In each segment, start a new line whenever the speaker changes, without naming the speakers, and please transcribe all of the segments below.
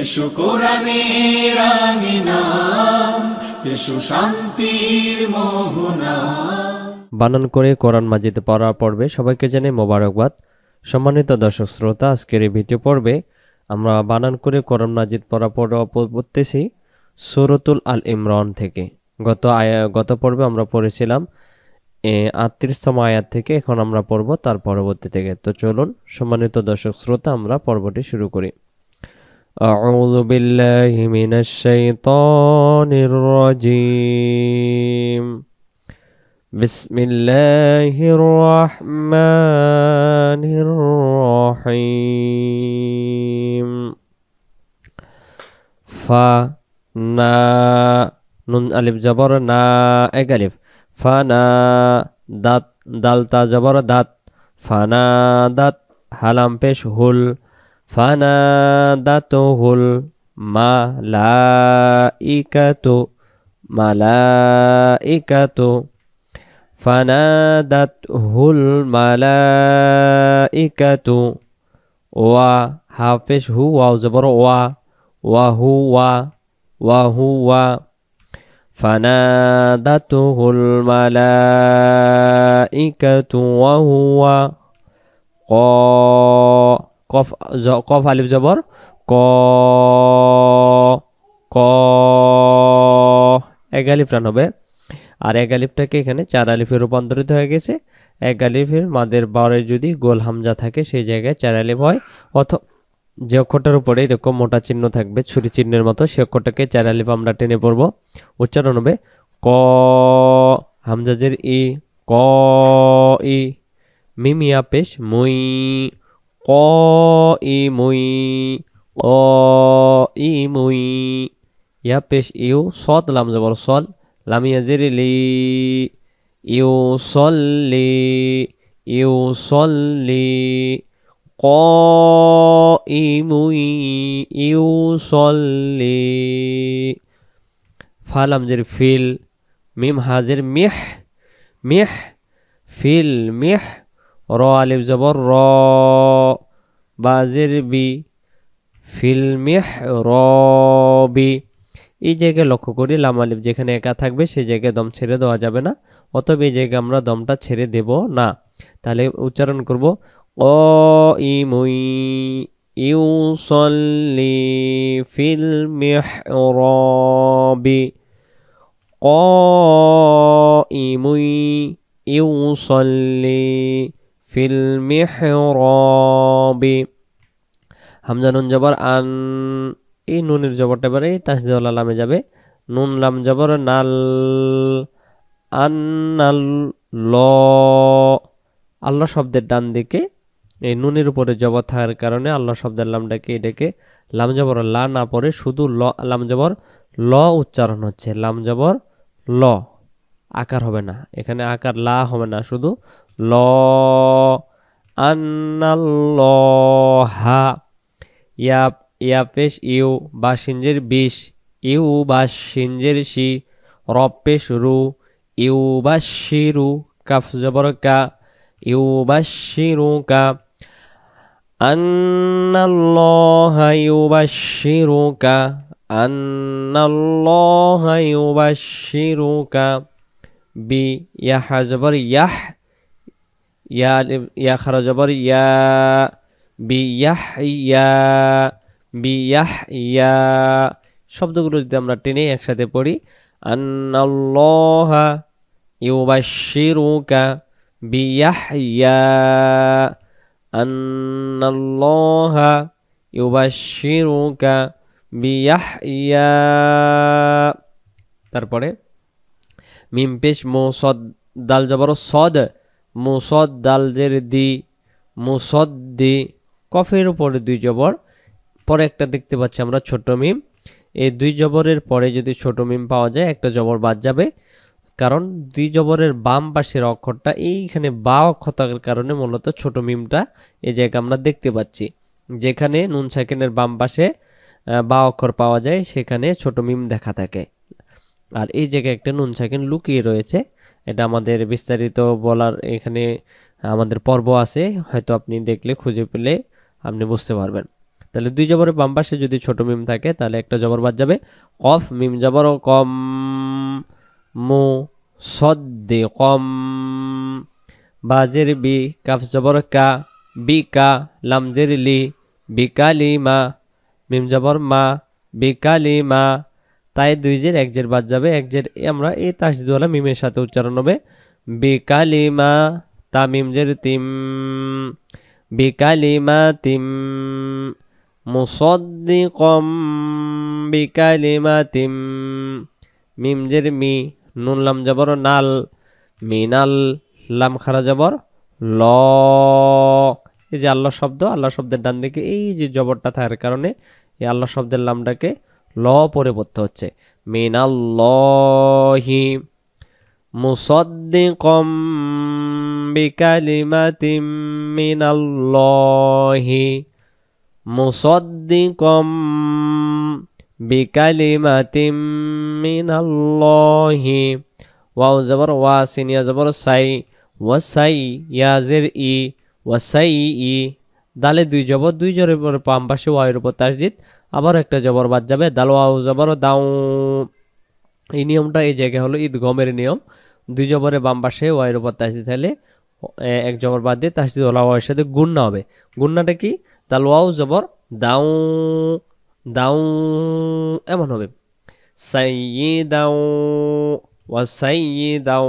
এসো কোরআনের এসো মোহনা।
বানান করে কোরআন মাজিদে পড়ার পর্বে সবাইকে জানাই মোবারকবাদ। সম্মানিত দর্শক শ্রোতা, আজকের এই ভিডিও পর্বে আমরা বানান করে কোরআন মাজিদ পড়া পড়া পড়তেছি সুরতুল আল ইমরান থেকে। গত আয়া গত পর্বে আমরা পড়েছিলাম আটত্রিশতম আয়াত থেকে, এখন আমরা পড়ব তার পরবর্তী থেকে। তো চলুন, সম্মানিত দর্শক শ্রোতা, আমরা পর্বটি শুরু করি। أعوذ بالله من الشيطان الرجيم. بسم الله الرحمن الرحيم. فنا نون ألف جبر نا إيك ألف. فنا دات دالتا جبر دات فنا دات هلام بيش هل. فنادته الملائكة ملائكة. فنادته الملائكة وحافش هو زبر و وهو وهو. فنادته الملائكة وهو قا কফ কফ, আলিফ, জবর, ক ক, এক আলিফ টান হবে। আর এক আলিফটাকে এখানে চার আলিফে রূপান্তরিত হয়ে গেছে। এক আলিফের মাদের বারে যদি গোল হামজা থাকে, সেই জায়গায় চার আলিফ হয়। অথ, যে অক্ষরটার উপরে এরকম মোটা চিহ্ন থাকবে, ছুরি চিহ্নের মতো, সে অক্ষরটাকে চার আলিফ আমরা টেনে পড়ব। উচ্চারণ হবে ক হামজাজের ই, ক, ই মিমিয়া পেশ, মুই ক ই মুই ক ই মুই ইয়া পেশ ইউ সদ লাম জবর সল লাম ইয়াজির লি ইউ সল্লি ইউ সল্লি ক ই মুই ইউ সল্লি ফালাম জের ফিল মিম হাজির মিহ মিহ ফিল মিহ র আলিফ জবর র। বাজির বি ফিল্মিহ রবি এই জায়গায় লক্ষ্য করি লাম আলিফ যেখানে একা থাকবে সেই জায়গায় দম ছেড়ে দেওয়া যাবে না, অতএব এই জায়গায় আমরা দমটা ছেড়ে দেব না। তাহলে উচ্চারণ করব অ ইমুই ইউসল্লি ফিল রবি ক ইমুই ইউসল্লি ফিল মিহরাবি। হামজা নুন জবর আন এই নুনের জবরটা এবারে তাসদিউল্লাহ লামে যাবে। নুন লাম জবর নাল আন্নাল ল। আল্লাহ শব্দের ডান দিকে এই নুনের উপরে জবর থাকার কারণে আল্লাহ শব্দের লামটাকে এটাকে লাম জবর লা না পড়ে শুধু ল লাম জবর ল উচ্চারণ হচ্ছে। লাম জবর ল। আকার হবে না। এখানে আকার লা হবে না, শুধু ল আন্নাল্লাহা ইয়া ইয়া ইউ বা সিঞ্জের বিশ ইউ বা সিঞ্জের শি রব পেশ রু ইউ বা শিরু কাফ জবর কা ইউ বা শিরু কা আন্নাল্লাহা ইউবাশশিরুকা আন্নাল্লাহা ইউবাশশিরুকা বি ইয়া হাজবর ইয়াহ ইয়া ইয়া খারা জবর ইয়া বি ইয়াহ ইয়া বি ইয়াহ ইয়া শব্দগুলো যদি আমরা টেনে একসাথে পড়ি, আন্নাল্লাহা ইউবাশশিরুকা বিয়াহইয়া। আন্নাল্লাহা ইউবাশশিরুকা বিয়াহইয়া। তারপরে, মিম পেশ মুসদ দাল জবর সদ মুসদ দাল জের দি, মুসদ্দি, কফের উপরে দুই জবর। পরে একটা দেখতে পাচ্ছি আমরা ছোট মিম। এই দুই জবরের পরে যদি ছোট মিম পাওয়া যায়, একটা জবর বাদ যাবে। কারণ দুই জবরের বাম পাশের অক্ষরটা এইখানে বা অক্ষর থাকার কারণে মূলত ছোট মিমটা এই জায়গায় আমরা দেখতে পাচ্ছি। যেখানে নুন সাইকেনের বাম পাশে বা অক্ষর পাওয়া যায়, সেখানে ছোট মিম দেখা থাকে। আর এই জায়গায় একটা নুন সাইকেন লুকিয়ে রয়েছে। এটা আমাদের বিস্তারিত বলার এখানে আমাদের পর্ব আছে। হয়তো আপনি দেখলে, খুঁজে পেলে আপনি বুঝতে পারবেন। তাহলে দুই জবরের বাম পাশে যদি ছোট মিম থাকে, তাহলে একটা জবর বাদ যাবে। কফ, মিম জবর কম মু সদ্দে কম। বাজের বি, কাফ জবর কা, বি কা লামজের লি বিকালি মা, মিম জবর মা বিকালি মা। তাই দুই জের, এক জের বাদ যাবে, এক জের আমরা এই তাসদিদওয়ালা মিমের সাথে উচ্চারণ হবে। বিকালিমা তা মিম জের তিম, বিকালিমা তিম, মুসদ্দিকম বিকালিমা তিম, মিম জের মি, নুন লাম জবর নাল মিনাল লাম খারা জবর ল। এই যে আল্লাহ শব্দ, আল্লাহ শব্দের ডান দিকে এই যে জবরটা থাকার কারণে এই আল্লাহ শব্দের লামটাকে ল পরে পড়তে হচ্ছে। মিনাল্লাহি মুসদ্দিকম বিকালিমাতিম মিনাল্লাহি মুসদ্দিকম বিকালিমাতিম মিনাল্লাহি। ওয়াও জবর ওয়া সিনিয়া জবর সাই ওয়াসাই ইয়াজের ই ওয়াসাই ই। দালে দুই জবর, দুই জরের পরে পাম পাশে ওয়াইয়ের উপর তাসদিদ আবার একটা জবর বাদ যাবে। দাল ওয়াও জবর দাও। এই নিয়মটা এই জায়গায় হলো ঈদ গমের নিয়ম। দুই জবরে বাম পাশে ওয়াইয়ের উপর হলে এ- এক জবর বাদ দিয়ে তাসদিদ ওলা ওয়াইয়ের সাথে গুন্না হবে। গুন্নাটা কি? দাল ওয়াও জবর দাও দাও, এমন হবে। সাইয়িদাও ওয়া সাইয়িদাও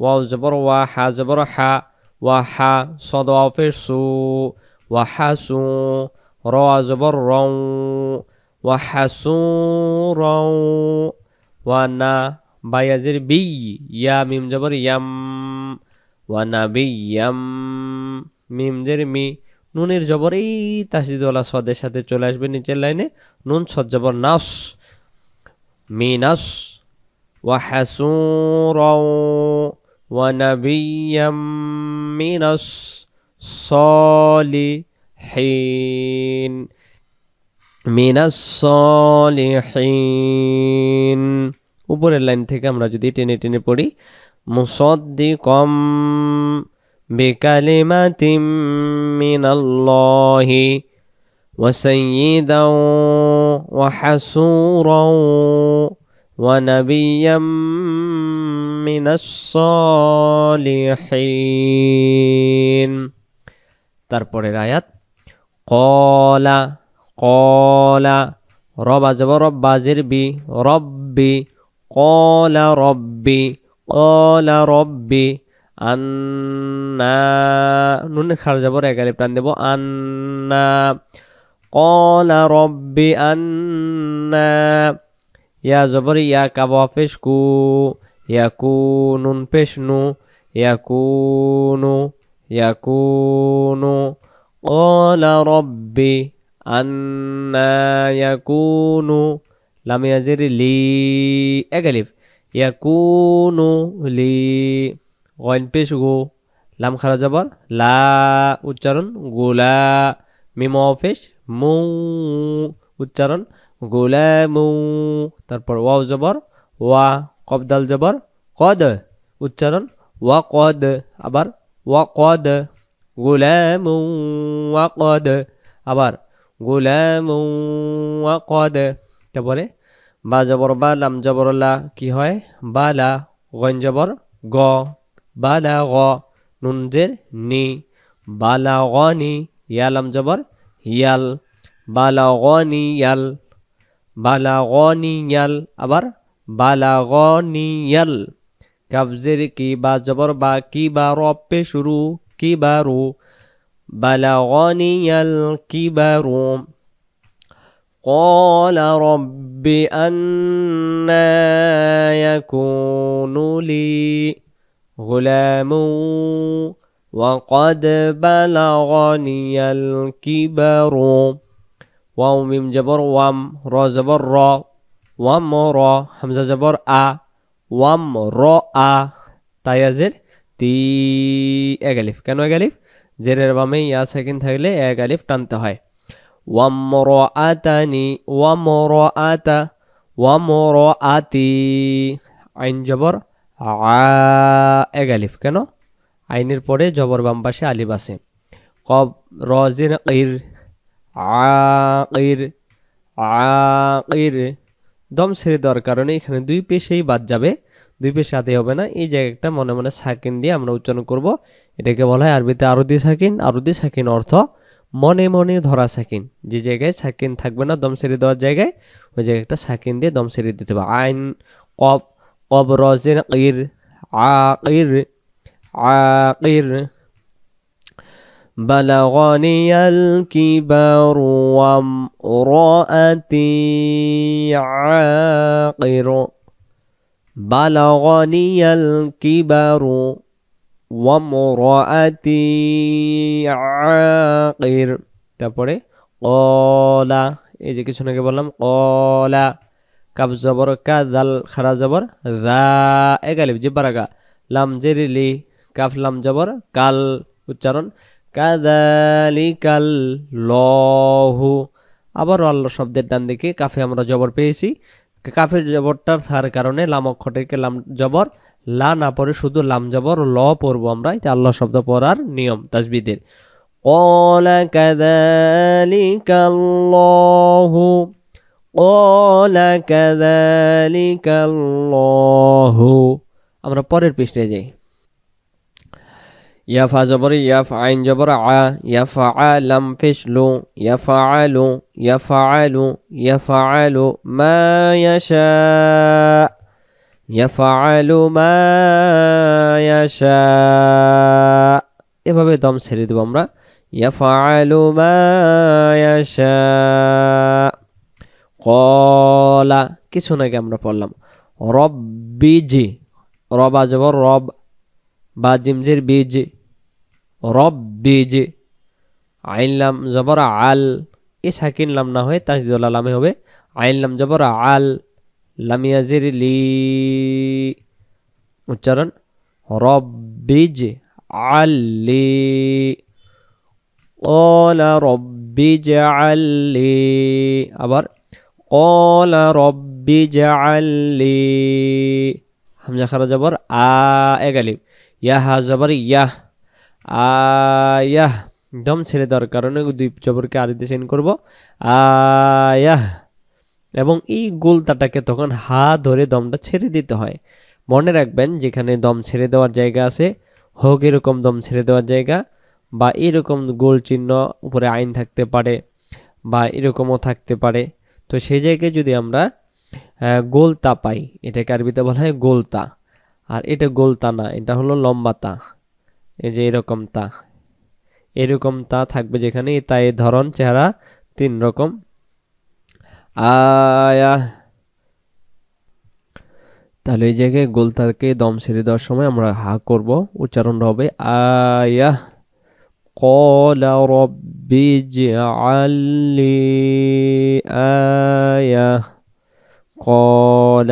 ওয়াও জবর, ওয়া হা জবর, হা, ওয়া হা, সদ ওয়াফের সু ওয়া হা সু র রং ওয়া হাসু রং ওয়া না বায়াজির বি ইয়া মিম জবর ইয়াম ওয়া না বি ইয়াম মিম জের মি নুনের জবর এই তাসিদওয়ালা সদের সাথে চলে আসবে নিচের লাইনে নুন সদ জবর নাস মিনাস ওয়া হাসু রং ওয়া না বি ইয়াম মিনাস সলি الصالحين من الصالحين উপরের লাইন থেকে আমরা যদি টেনে টেনে পড়ি মুসদ্দিকম বিকালিমাতিম মিনাল্লাহি وسيدا وحسورا ونبيا من الصالحين তারপরের আয়াত কলা কলা রবা যাব রব্বাজের বি রব্বি কলা রব্বি কলা রব্বি আন্না নুনের খার যাবর একালে প্রাণ দেব আন্না কলা রব্বি আন্না ইয়া জবর ইয়া কাবা পেশ কু ইয়াকু নুন পেশ নু ইয়াকুনু ইয়াকুনু কলা রব্বি আন্না ইয়াকুনু লাম ইয়াজির লি এগালিফ ইয়াকুনু লি গইন পেশ গু লাম খারা যাবার লা উচ্চারণ গোলা মিম অফেস মু উচ্চারণ, গোলামু তারপর ওয়াও জবর, ওয়া কবদাল জবর, কদ উচ্চারণ, ওয়া কদ আবার ওয়া কদ গোলামু ওয়া কদ আবার গোলামু ওয়া কদ তারপরে বা জবর, বা লাম জবর, লা কি হয়? বালা গন জবর, গ। বালা গ নুন জের নি বালা গনি ইয়ালাম জবর, ইয়াল। বালা গনি ইয়াল। বালা গনি ইয়াল। আবার বালা গনি ইয়াল। কাবজের কি বা জবর, বা কি বা রপে শুরু। الكبر. بلغني الكبر. قال رب أنا يكون لي غلام. وقد بلغني الكبر. واو ميم جبر وام را زبر را. وام را. حمزة جبر أ. وام را أ. تايزر তি এক আলিফ। কেন এক আলিফ? জেরের বামে ইয়া সেকেন্ড থাকলে এক আলিফ টানতে হয়। ওয়ামরাআতানি ওয়ামরাআতা ওয়ামরাআতি। আইন জবর আ এক আলিফ। কেন? আইনের পরে জবর বাম পাশে আলিফ আছে। কব রজির ইর আকির আকির দম ছেড়ে দেওয়ার কারণে এখানে দুই পেশেই বাদ যাবে। দুই পেশে আতে হবে না এই জায়গাটা মনে মনে সাকিন দিয়ে আমরা উচ্চারণ করব এটাকে বলা হয় আরবিতে আরদি সাকিন আরদি সাকিন অর্থ মনে মনে ধরা সাকিন যে জায়গায় সাকিন থাকবে না দম ছেড়ে দেওয়ার জায়গায় ওই জায়গাটা সাকিন দিয়ে দম ছেড়ে দিতে হবে আইন কব কব রজের ইর আকির আকির بلغني الكبر وامرأتي عاقر بلغني الكبر وامرأتي عاقر তারপরে কলা এই যে কিছু আগে বললাম কলা কাব জবর কা দাল খারা জবর দা এ গালিব জিব্বারাগা লাম জেরিলি কাফ লাম জবর কাল উচ্চারণ কাদালিকাল লহু আবারও আল্লাহ শব্দের ডান দিকে কাফে আমরা জবর পেয়েছি কাফের জবরটার থার কারণে লাম অক্ষরটিকে লাম জবর লা না পড়ে শুধু লাম জবর ল পড়বো আমরা এটা আল্লাহ শব্দ পড়ার নিয়ম তাজবিদের قال كذلك الله قال كذلك الله আমরা পরের পৃষ্ঠে যাই ইয়াফা জবর ইয়াফ আইন জবর আ ইয়াফা আলাম ফিসলু ইয়াফাআলু ইয়াফাআলু ইয়াফাআলু মা ইয়াশা ইয়াফাআলু মা ইয়াশা এভাবে দম ছেড়ে দেব আমরা। ইয়াফাআলু মা ইয়াশা কলা কিছু নাকি আমরা পড়লাম। রব্বিজি রব জবর রব বা জিমজের বীজ রব বীজ আইনলাম জবর আল এ সাকিন লাম না হয়ে তাজদুল লামে হবে আইনলাম জবর আল লামিয়াজির লি উচ্চারণ রব্বিজ আল্লি قال رب اجعل لي আবার قال رب اجعل لي হামজা খারা জবর আ এগালিব ইয়া হা জবর ইয়াহ আয়াহ দম ছেড়ে দেওয়ার কারণে দুই জবরকে আরিতে চেন করব। আয়াহ এবং এই গোলতাটাকে তখন হা ধরে দমটা ছেড়ে দিতে হয়। মনে রাখবেন, যেখানে দম ছেড়ে দেওয়ার জায়গা আছে, হোক এরকম দম ছেড়ে দেওয়ার জায়গা, বা এরকম গোল চিহ্ন উপরে আইন থাকতে পারে, বা এরকমও থাকতে পারে। তো সেই জায়গায় যদি আমরা গোলতা পাই, এটাকে আরবিতে বলা হয় গোলতা। আর এটা গোলতা না, এটা হলো লম্বা তা। এই যে এরকম তা এরকম তা থাকবে যেখানে এই তায়ের ধরন চেহারা তিন রকম আয়া তাহলে এই জায়গায় গোলতাকে দম ছেড়ে দেওয়ার সময় আমরা হা করব উচ্চারণটা হবে আয়া قال رب اجعل لي آية قال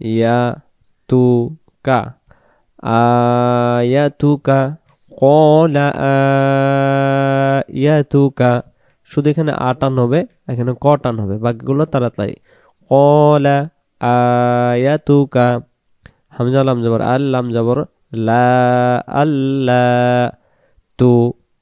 آياتك আয়াতুকা, কলা আয়াতুকা। শুধু এখানে আটান হবে, এখানে কটান হবে, বাকিগুলো তাড়াতাড়ি। কলা আয়াতুকা, হামজা, লাম, জবর আল্লাম জবর, লা আল্লা তু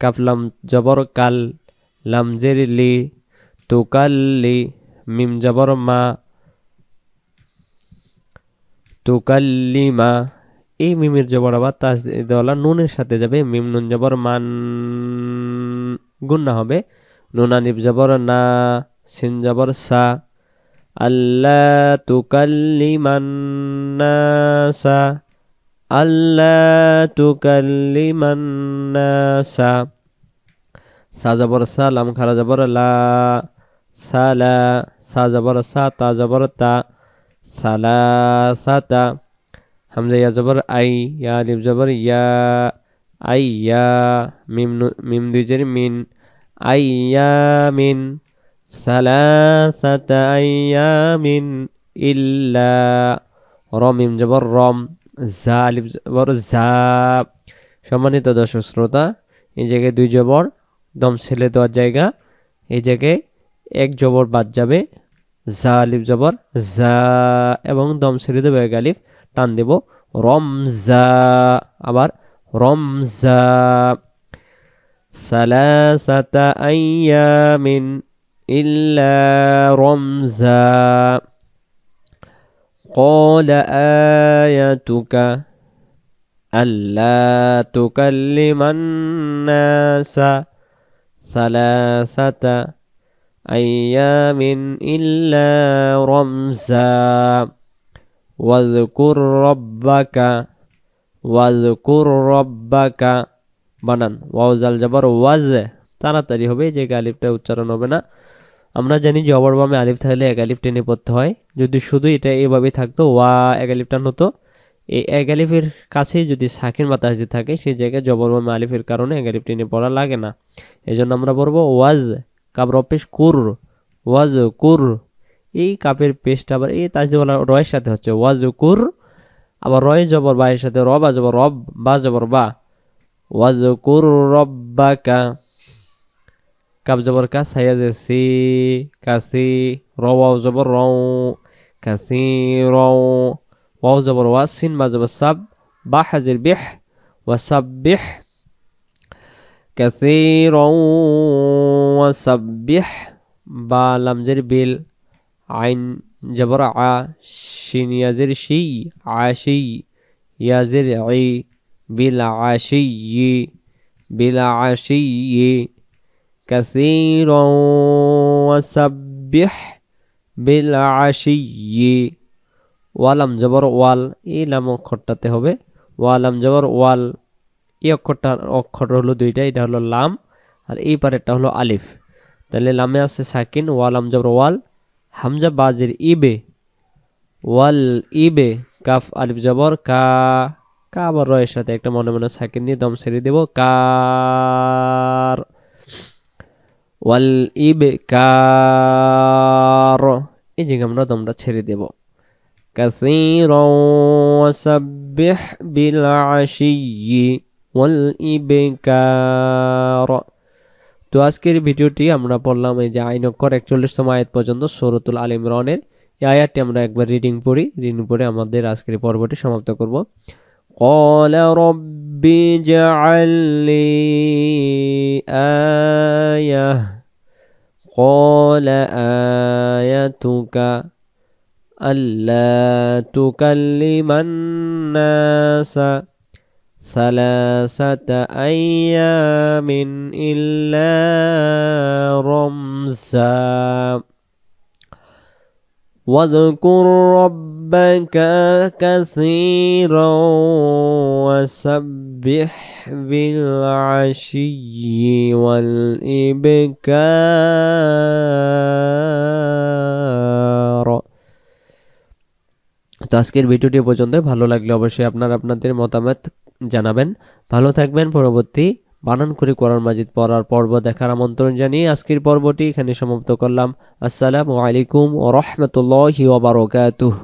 কাফলাম জবর, কাল, লাম জেরিলি তু কাল্লি মিম, জবর, মা, তু কাল্লি মা। এই মিমের জবর আবার তাজ দেওয়ালা নুনের সাথে যাবে। মিম নুন জবর মান গুন্না হবে। নুন আনিব জবর না, সিন জবর সা। আল্লা তুকাল্লিমান্নাসা আল্লা তুকাল্লিমান্নাসা সা। জবর সা, লাম খারা জবর লা। সালা সা জবর সা, তা জবর তা। সালা সাতা হামজা ইয়া জবর আই ইয়া আলিফ জবর ইয়া আই ইয়া মিম মিম দুই জের মিন আইয়ামিন সালাসাতা আইয়ামিন ইল্লা রমিম জবর রম জা আলিফ জবর জা সম্মানিত দর্শক শ্রোতা এই জায়গায় দুই জবর, দম ছেলে দেওয়ার জায়গা, এই জায়গায় এক জবর বাদ যাবে জা আলিফ জবর জা এবং দম ছেড়ে দেবে আলিফ। টান দেব রমজা আবার রমজা ثلاثة أيام إلا رمزا قال آيتك ألا تكلم الناس ثلاثة أيام إلا رمزا ওয়াজকুর রব্বাকা ওয়াজকুর রব্বাকা বানান। ওয়াউজাল জবর ওয়াজ। তাড়াতাড়ি হবে যে আলিফটা উচ্চারণ হবে না। আমরা জানি জবর বামে আলিফ থাকলে এক আলিফ টেনে পড়তে হয়। যদি শুধু এটা এভাবেই থাকতো, ওয়া এক আলিফ হতো। এই এক কাছেই যদি সাকিন বাতাস হাজির থাকে, সেই জায়গায় জবরবামে আলিফের কারণে একালিপ আলিফ টেনে পড়া লাগে না। এই জন্য আমরা বলব ওয়াজ। কাবর অপেশ কুর। ওয়াজ কুর। এই কাপের পেস্ট আবার এই তাজদিওয়ালা রয়ের সাথে হচ্ছে ওয়াজুকুর আবার রয় জবর বা এর সাথে রবা জবর রব বা জবর বা ওয়াজকুর কা কাপ জবর কা সাইয়া সি কাসি রওয়াও জবর রও কাসি রও ওয়াও জবর ওয়া, সিন বা জবর সাব, বা হাজির বিহ ওয়াসাব্বিহ সাব বেহ, বা লামজের বিল আইন জবর আ শিন ইয়াজের শি আশি ইয়াজের আই বিল আশি বিল আশি كثيرا وسبح بالعشي ওয়ালাম জবর ওয়াল এই লাম অক্ষরটাতে হবে ওয়ালাম জবর ওয়াল এই অক্ষরটা অক্ষর হলো দুইটা এটা হলো লাম আর এই পারেরটা হলো আলিফ তাহলে লামে আছে সাকিন ওয়ালাম জবর ওয়াল হামজা বাজির ইবে ওয়াল ইবে কাফ আলিফ জবর কা কা আবার রয়ের সাথে একটা মনে মনে সাকিন দিয়ে দম ছেড়ে দেব কার ওয়াল ইবে কার এই জায়গায় আমরা দমটা ছেড়ে দেব كثيرا وسبح بالعشي والإبكار তো আজকের ভিডিওটি আমরা পড়লাম এই যে আইন অক্ষর একচল্লিশতম আয়াত পর্যন্ত সৌরতুল আল ইমরানের এই আয়াতটি আমরা একবার রিডিং পড়ি রিডিং পড়ে আমাদের আজকের পর্বটি সমাপ্ত করব قال رب اجعل لي آية قال آيتك ألا تكلم الناس ثلاثة أيام إلا رمزا. واذكر ربك كثيرا وسبح بالعشي والإبكار. তো আজকের ভিডিওটি পর্যন্ত ভালো লাগলে অবশ্যই আপনার আপনাদের মতামত জানাবেন। ভালো থাকবেন, পরবর্তী বানান করে কোরআন মাজিদ পড়ার পর্ব দেখার আমন্ত্রণ জানিয়ে আজকের পর্বটি এখানে সমাপ্ত করলাম। আসসালামু আলাইকুম ও রহমতুল্লাহি ওবারকাতুহ